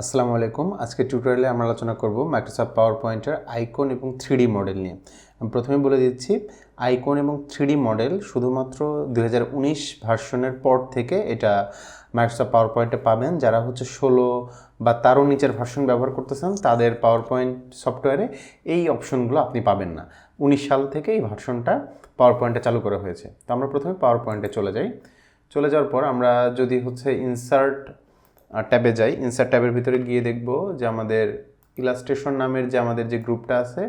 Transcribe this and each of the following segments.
আসসালামু আলাইকুম। আজকে টিউটোরিয়ালে আমরা আলোচনা করব মাইক্রোসফট পাওয়ার পয়েন্টের আইকন এবং থ্রিডি মডেল নিয়ে। আমি প্রথমে বলে দিচ্ছি আইকন এবং থ্রিডি মডেল শুধুমাত্র দু হাজার উনিশ ভার্সনের পর থেকে এটা মাইক্রোসফট পাওয়ার পয়েন্টে পাবেন। যারা হচ্ছে ষোলো বা তারও নিচের ভার্সন ব্যবহার করতেছেন, তাদের পাওয়ার পয়েন্ট সফটওয়্যারে এই অপশনগুলো আপনি পাবেন না। উনিশ সাল থেকে এই ভার্সনটা পাওয়ার পয়েন্টে চালু করা হয়েছে। তো আমরা প্রথমে পাওয়ার পয়েন্টে চলে যাই। চলে যাওয়ার পর আমরা যদি হচ্ছে ইনসার্ট ট্যাবে যাই ইনসার্ট ট্যাবের ভিতরে গিয়ে দেখব যে আমাদের ইলাস্ট্রেশন নামের যে আমাদের যে গ্রুপটা আছে,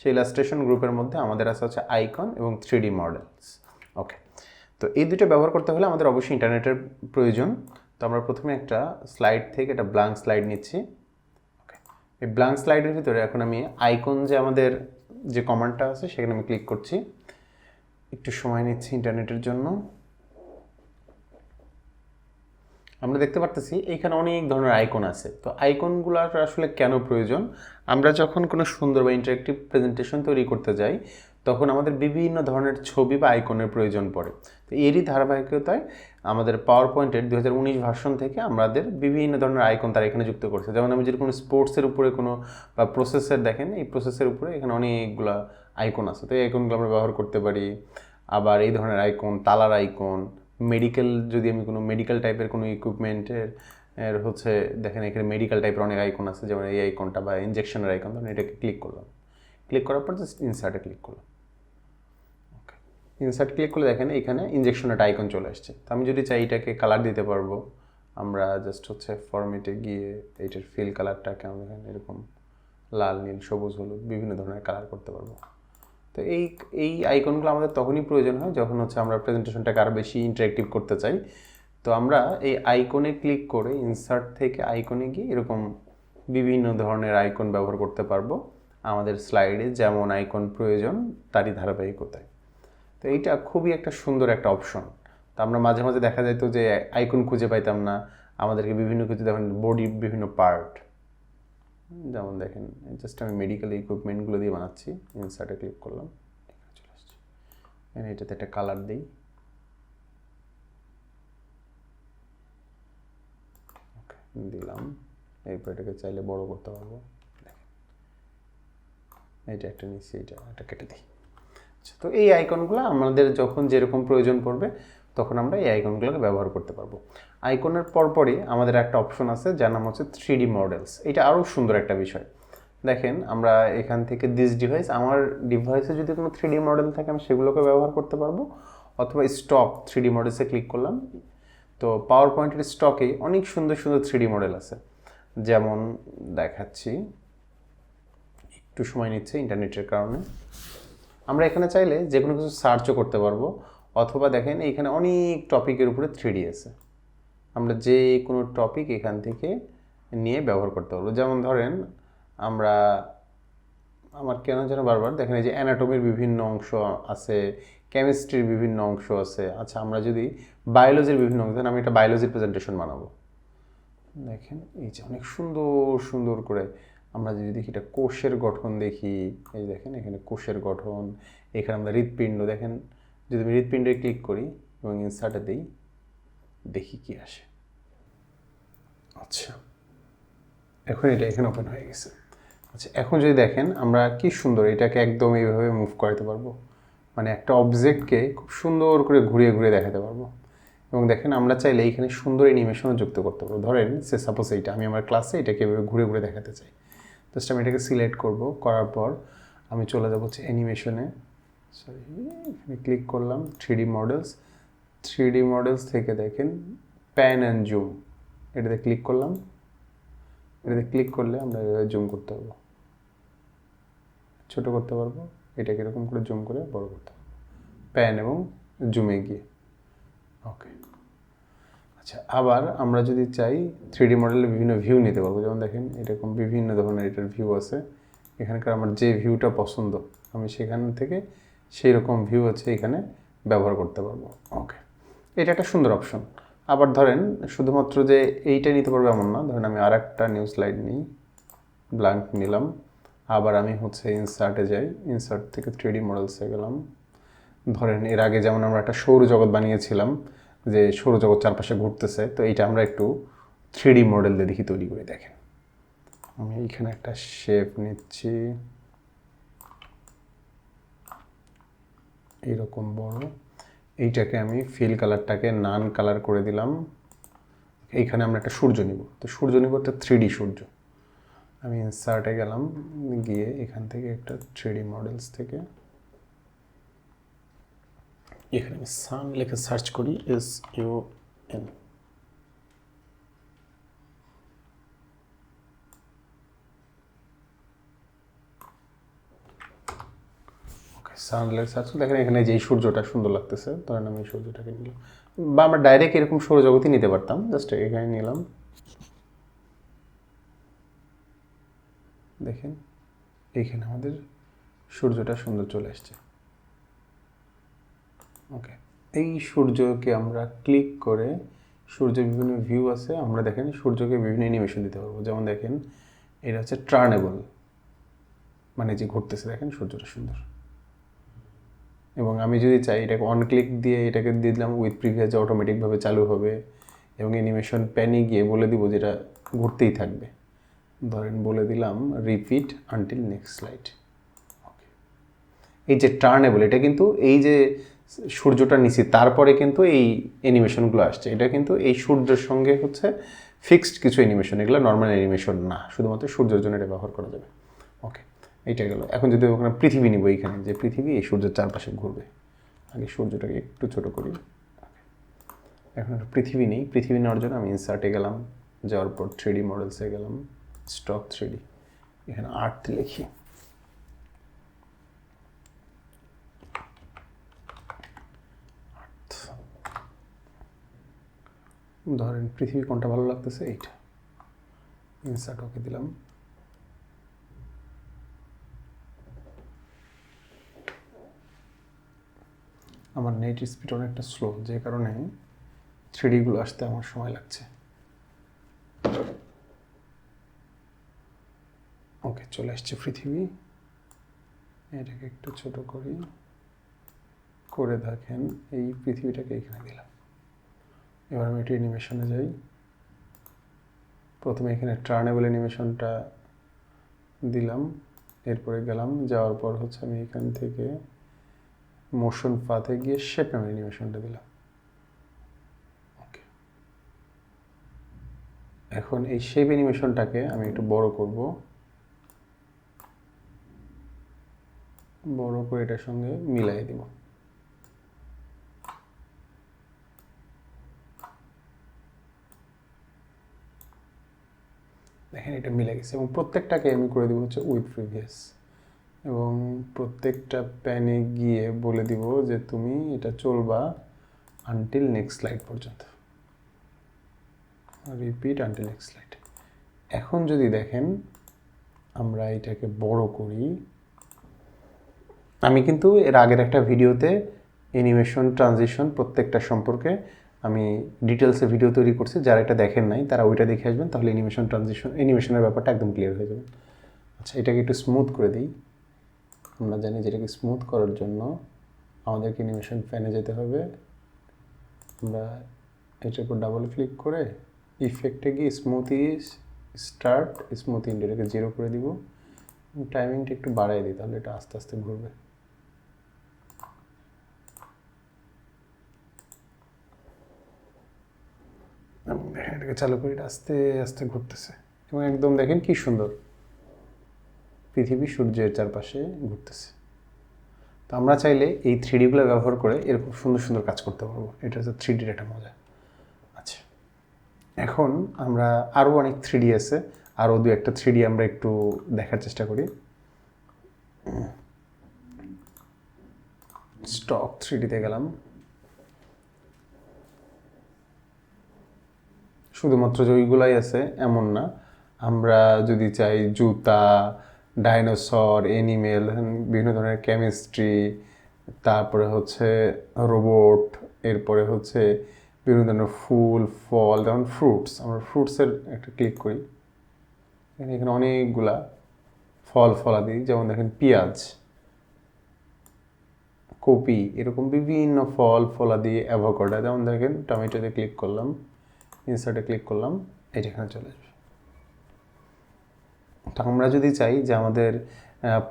সেই ইলাস্ট্রেশন গ্রুপের মধ্যে আমাদের আছে হচ্ছে আইকন এবং থ্রি ডি মডেলস ওকে তো এই দুটো ব্যবহার করতে হলে আমাদের অবশ্যই ইন্টারনেটের প্রয়োজন। তো আমরা প্রথমে একটা স্লাইড থেকে একটা ব্ল্যাঙ্ক স্লাইড নিচ্ছি। ওকে এই ব্ল্যাঙ্ক স্লাইডের ভিতরে এখন আমি আইকন যে আমাদের যে কমান্ডটা আছে, সেখানে আমি ক্লিক করছি। একটু সময় নিচ্ছি ইন্টারনেটের জন্য। আমরা দেখতে পারতেছি, এইখানে অনেক ধরনের আইকন আছে। তো আইকনগুলোর আসলে কেন প্রয়োজন? আমরা যখন কোনো সুন্দর বা ইন্টারেক্টিভ প্রেজেন্টেশন তৈরি করতে যাই, তখন আমাদের বিভিন্ন ধরনের ছবি বা আইকনের প্রয়োজন পড়ে। তো এরই ধারাবাহিকতায় আমাদের পাওয়ার পয়েন্টের দু হাজার উনিশ ভার্সন থেকে আমাদের বিভিন্ন ধরনের আইকন তারা এখানে যুক্ত করছে। যেমন আমি যদি কোনো স্পোর্টসের উপরে কোনো বা প্রসেসের দেখেন, এই প্রসেসের উপরে এখানে অনেকগুলো আইকন আছে। তো এই আইকনগুলো আমরা ব্যবহার করতে পারি। আবার এই ধরনের আইকন তালার আইকন মেডিকেল যদি আমি কোনো মেডিকেল টাইপের কোনো ইকুইপমেন্টের এর হচ্ছে দেখেন এখানে মেডিকেল টাইপের অনেক আইকন আছে, যেমন এই আইকনটা বা ইঞ্জেকশনের আইকন ধরুন এটাকে ক্লিক করলাম। ক্লিক করার পর জাস্ট ইনসার্টে ক্লিক করলাম। ওকে ইনসার্ট ক্লিক করলে দেখেন এখানে ইঞ্জেকশনের আইকন চলে আসছে। তো আমি যদি চাই এটাকে কালার দিতে পারব, আমরা জাস্ট হচ্ছে ফরমেটে গিয়ে এইটার ফিল কালারটাকে আমরা এরকম লাল, নীল, সবুজ, হলুদ, বিভিন্ন ধরনের কালার করতে পারব। তো এই এই আইকনগুলো আমাদের তখনই প্রয়োজন হয় যখন হচ্ছে আমরা প্রেজেন্টেশনটাকে আরও বেশি ইন্টারেক্টিভ করতে চাই। তো আমরা এই আইকনে ক্লিক করে ইনসার্ট থেকে আইকনে গিয়ে এরকম বিভিন্ন ধরনের আইকন ব্যবহার করতে পারব আমাদের স্লাইডে যেমন আইকন প্রয়োজন, তারই ধারাবাহিকতায়। তো এইটা খুবই একটা সুন্দর একটা অপশন তো আমরা মাঝে মাঝে দেখা যেত যে আইকন খুঁজে পাইতাম না, আমাদেরকে বিভিন্ন কিছু দেখেন বডির বিভিন্ন পার্ট যেমন দেখেন জাস্ট আমি মেডিকেল ইকুইপমেন্টগুলো দিয়ে বানাচ্ছি ইনসার্টে ক্লিক করলাম, চলে আসছে। এটাতে একটা কালার দিই। দিলাম। এরপর এটাকে চাইলে বড় করতে পারব। এইটা একটা নিচ্ছি, এইটা একটা কেটে দিই। আচ্ছা তো এই আইকনগুলো আমাদের যখন যেরকম প্রয়োজন পড়বে, তখন আমরা এই আইকনগুলোকে ব্যবহার করতে পারব। আইকনের পরপরই আমাদের একটা অপশন আছে, যার নাম হচ্ছে থ্রি ডি মডেলস এটা আরও সুন্দর একটা বিষয়। দেখেন, আমরা এখান থেকে দিস ডিভাইস আমার ডিভাইসে যদি কোনো থ্রি ডি মডেল থাকে, আমি সেগুলোকে ব্যবহার করতে পারব। অথবা স্টক থ্রি ডি মডেলসে ক্লিক করলাম। তো পাওয়ার পয়েন্টের স্টকে অনেক সুন্দর সুন্দর থ্রি ডি মডেল আছে। যেমন দেখাচ্ছি, একটু সময় নিচ্ছে ইন্টারনেটের কারণে। আমরা এখানে চাইলে যে কোনো কিছু সার্চও করতে পারব। অথবা দেখেন, এইখানে অনেক টপিকের উপরে থ্রি ডি আছে। আমরা যে কোনো টপিক এখান থেকে নিয়ে ব্যবহার করতে পারব। যেমন ধরেন, আমরা, আমার কেন যেন বারবার দেখেন এই যে অ্যানাটমির বিভিন্ন অংশ আছে কেমিস্ট্রির বিভিন্ন অংশ আছে। আচ্ছা আমরা যদি বায়োলজির বিভিন্ন অংশ আমি একটা বায়োলজির প্রেজেন্টেশন বানাবো। দেখেন, এই যে অনেক সুন্দর সুন্দর করে আমরা যদি দেখি এটা কোষের গঠন দেখি। এই দেখেন, এখানে কোষের গঠন, এখানে আমরা হৃৎপিণ্ড, দেখেন, যদি আমি হৃৎপিণ্ডে ক্লিক করি এবং ইনসার্টে দিই দেখি কি আসে। আচ্ছা এখন এটা এখানে ওপেন হয়ে গেছে। আচ্ছা এখন যদি দেখেন আমরা কি সুন্দর এটাকে একদম এইভাবে মুভ করাতে পারব। মানে একটা অবজেক্টকে খুব সুন্দর করে ঘুরিয়ে ঘুরিয়ে দেখাতে পারব। এবং দেখেন আমরা চাইলে এইখানে সুন্দর অ্যানিমেশনও যুক্ত করতে পারব। ধরেন সে সাপোজ এইটা, আমি আমার ক্লাসে এটাকে এভাবে ঘুরে ঘুরে দেখাতে চাই। জাস্ট আমি এটাকে সিলেক্ট করব, করার পর আমি চলে যাব হচ্ছে অ্যানিমেশনে সরি এখানে ক্লিক করলাম three models three D models থেকে দেখেন প্যান অ্যান্ড জুম এটাতে ক্লিক করলাম। এটাতে ক্লিক করলে আমরা জুম করতে পারব। ছোটো করতে পারব। এটাকে এরকম করে জুম করে বড় করতে পারব। প্যান এবং জুমে গিয়ে। ওকে আচ্ছা আবার আমরা যদি চাই থ্রি ডি মডেলের বিভিন্ন ভিউ নিতে পারব। যেমন দেখেন, এরকম বিভিন্ন ধরনের এটার ভিউ আছে। এখানকার আমার যে ভিউটা পছন্দ, আমি সেখান থেকে সেই রকম ভিউ হচ্ছে এখানে ব্যবহার করতে পারব। ওকে এটা একটা সুন্দর অপশন আবার ধরেন, শুধুমাত্র যে এইটা নিতে পারব এমন না, ধরেন আমি আর একটা নিউ স্লাইড নিই ব্ল্যাঙ্ক নিলাম, আবার আমি হচ্ছে ইনসার্টে যাই ইনসার্ট থেকে থ্রি মডেলসে গেলাম। ধরেন, এর আগে যেমন আমরা একটা সৌরজগৎ বানিয়েছিলাম, যে সৌরজগৎ চারপাশে ঘুরতেছে, তো এইটা আমরা একটু থ্রি মডেল দিয়ে দেখি, তৈরি করে দেখেন। আমি এইখানে একটা শেপ নিচ্ছি। এইরকম বড়। এইটাকে আমি ফিল কালারটাকে নান কালার করে দিলাম। এইখানে আমরা একটা সূর্য নিব। তো সূর্য নিব একটা থ্রি সূর্য। আমি ইনসার্টে গেলাম, গিয়ে এখান থেকে একটা থ্রি মডেলস থেকে এখানে আমি সান লিখে সার্চ করি S U N okay sun লিখে সার্চ করি দেখেন এখানে যেই সূর্যটা সুন্দর লাগতেছে, ধরেন আমি সূর্যটাকে নিলাম। বা আমরা ডাইরেক্ট এরকম সৌরজগতই নিতে পারতাম জাস্ট এখানে নিলাম। দেখেন এইখানে আমাদের সূর্যটা সুন্দর চলে আসছে। ওকে এই সূর্যকে আমরা ক্লিক করে সূর্যের বিভিন্ন ভিউ আছে, আমরা দেখেন সূর্যকে বিভিন্ন অ্যানিমেশন দিতে পারব। যেমন দেখেন, এটা হচ্ছে ট্রার্নেবল মানে যে ঘুরতেছে, দেখেন সূর্যটা সুন্দর। এবং আমি যদি চাই এটাকে অন ক্লিক দিয়ে এটাকে দিয়ে দিলাম উইথ প্রিভিয়াস যে অটোমেটিকভাবে চালু হবে এবং অ্যানিমেশন প্যানে গিয়ে বলে দিব যেটা ঘুরতেই থাকবে। ধরেন বলে দিলাম রিপিট আনটিল নেক্সট স্লাইড এই যে টার্নেবল এটা কিন্তু এই যে সূর্যটা নিচে, তারপরে কিন্তু এই অ্যানিমেশনগুলো আসছে। এটা কিন্তু এই সূর্যের সঙ্গে হচ্ছে ফিক্সড কিছু অ্যানিমেশন এগুলো নর্মাল অ্যানিমেশন না। শুধুমাত্র সূর্যের জন্য এটা ব্যবহার করা যাবে। ওকে এইটা গেল এখন যদি ওখানে পৃথিবী নিব এইখানে, যে পৃথিবী এই সূর্যের চারপাশে ঘুরবে। আগে সূর্যটাকে একটু ছোট করি। এখন পৃথিবী নেই। পৃথিবী নেওয়ার জন্য আমি ইনসার্টে গেলাম, যাওয়ার পর থ্রিডি মডেলসে গেলাম স্টক থ্রিডি এখানে আর্ট লিখি। ধরেন পৃথিবী কোনটা ভালো লাগতেছে? এইটা। ইনসার্ট ওকে দিলাম। আমার নেট স্পিড অনেকটা স্লো যে কারণে থ্রিডিগুলো আসতে আমার সময় লাগছে। ওকে চলে আসছে পৃথিবী। এটাকে একটু ছোট করি। করে দেখেন, এই পৃথিবীটাকে এখানে দিলাম। এবার আমি একটু অ্যানিমেশনে যাই। প্রথমে এখানে ট্রার্নেবল অ্যানিমেশনটা দিলাম। এরপরে গেলাম। যাওয়ার পর হচ্ছে আমি এখান থেকে মোশন পাতে গিয়ে শেপ নামের অ্যানিমেশনটা দিলাম। এখন এই শেপ অ্যানিমেশনটাকে আমি একটু বড় করব। বড় করে এটার সঙ্গে মিলাই দিব। দেখেন এটা মিলে গেছে এবং প্রত্যেকটাকে আমি করে দিব হচ্ছে উইথ প্রিভিয়াস এবং প্রত্যেকটা প্যানে গিয়ে বলে দিব যে তুমি এটা চলবা আনটিল নেক্সট স্লাইড পর্যন্ত। রিপিট আনটিল নেক্সট স্লাইড এখন যদি দেখেন, আমরা এটাকে বড় করি। আমি কিন্তু এর আগের একটা ভিডিওতে অ্যানিমেশন ট্রানজিশন প্রত্যেকটা সম্পর্কে আমি ডিটেলসে ভিডিও তৈরি করছি। যারা এটা দেখেন নাই, তারা ওইটা দেখে আসবেন, তাহলে অ্যানিমেশন ট্রানজিশন অ্যানিমেশনের ব্যাপারটা একদম ক্লিয়ার হয়ে যাবে। আচ্ছা এটাকে একটু স্মুথ করে দিই। আমরা জানি যেটাকে স্মুথ করার জন্য আমাদেরকে অ্যানিমেশন ফ্যানে যেতে হবে। আমরা এটার উপর ডাবল ক্লিক করে ইফেক্টে গিয়ে স্মুথি স্টার্ট স্মুথ ইন্ডিয়াটাকে জিরো করে দিব। টাইমিংটা একটু বাড়াই দিই, তাহলে এটা আস্তে আস্তে ঘুরবে। এটাকে চালু করি আস্তে আস্তে ঘুরতেছে। এবং একদম দেখেন কি সুন্দর। পৃথিবী সূর্যের চারপাশে ঘুরতেছে। তো আমরা চাইলে এই থ্রিডিগুলো ব্যবহার করে এরকম সুন্দর সুন্দর কাজ করতে পারব। এটা হচ্ছে থ্রিডির একটা মজা। আচ্ছা এখন আমরা আরও অনেক থ্রিডি আছে। আরও দু একটা থ্রিডি আমরা একটু দেখার চেষ্টা করি। স্টক থ্রিডিতে গেলাম। শুধুমাত্র যে ওইগুলাই আছে, এমন না। আমরা যদি চাই জুতা ডাইনোসর, এনিমেল, বিভিন্ন ধরনের কেমিস্ট্রি, তারপরে হচ্ছে রোবট, এরপরে হচ্ছে বিভিন্ন ধরনের ফুল, ফল, যেমন ফ্রুটস আমরা ফ্রুটসের একটা ক্লিক করি। এখানে অনেকগুলা ফল ফলাদি, যেমন দেখেন পেঁয়াজ, কপি, এরকম বিভিন্ন ফল ফলাদি অ্যাভোকাডো যেমন দেখেন টমেটোতে ক্লিক করলাম ইনসার্টে ক্লিক করলাম এটা এখানে চলে আসবে। আমরা যদি চাই যে আমাদের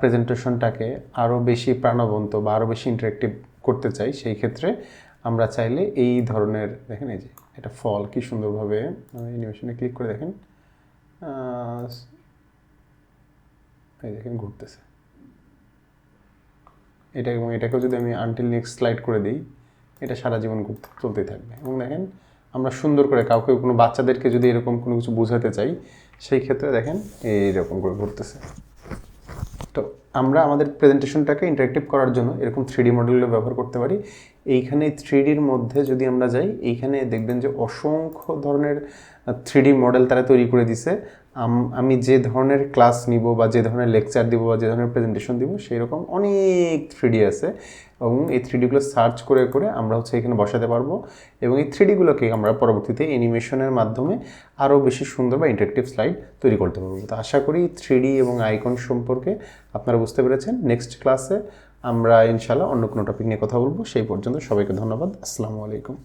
প্রেজেন্টেশনটাকে আরও বেশি প্রাণবন্ত বা আরও বেশি ইন্টারেক্টিভ করতে চাই, সেই ক্ষেত্রে আমরা চাইলে এই ধরনের, দেখেন এই যে, এটা ফল কি সুন্দরভাবে অ্যানিমেশনে ক্লিক করে দেখেন এই দেখেন ঘুরতেছে। এটা এবং এটাকেও যদি আমি আনটিল নেক্সট স্লাইড করে দিই, এটা সারা জীবন ঘুরতে, চলতেই থাকবে। এবং দেখেন, আমরা সুন্দর করে কাউকে কোনো বাচ্চাদেরকে যদি এরকম কোনো কিছু বোঝাতে চাই সেই ক্ষেত্রে দেখেন এইরকম করে ঘুরতেছে। তো আমরা আমাদের প্রেজেন্টেশনটাকে ইন্টারেক্টিভ করার জন্য এরকম থ্রি মডেলগুলো ব্যবহার করতে পারি। এইখানে থ্রি মধ্যে যদি আমরা যাই, এইখানে দেখবেন যে অসংখ্য ধরনের থ্রি মডেল তারা তৈরি করে দিছে। আম- যে ধরনের ক্লাস নিব বা যে ধরনের লেকচার দিব বা যে ধরনের প্রেজেন্টেশন দিব সেই রকম অনেক থ্রি ডি আছে। এবং এই থ্রি ডিগুলো সার্চ করে করে আমরা হচ্ছে এখানে বসাতে পারব। এবং এই থ্রি ডিগুলোকে আমরা পরবর্তীতে অ্যানিমেশনের মাধ্যমে আরও বেশি সুন্দর বা ইন্টারেক্টিভ স্লাইড তৈরি করতে পারব। তো আশা করি থ্রি ডি এবং আইকন সম্পর্কে আপনারা বুঝতে পেরেছেন। নেক্সট ক্লাসে আমরা ইনশাল্লাহ অন্য কোনো টপিক নিয়ে কথা বলব। সেই পর্যন্ত সবাইকে ধন্যবাদ। আসসালামু আলাইকুম।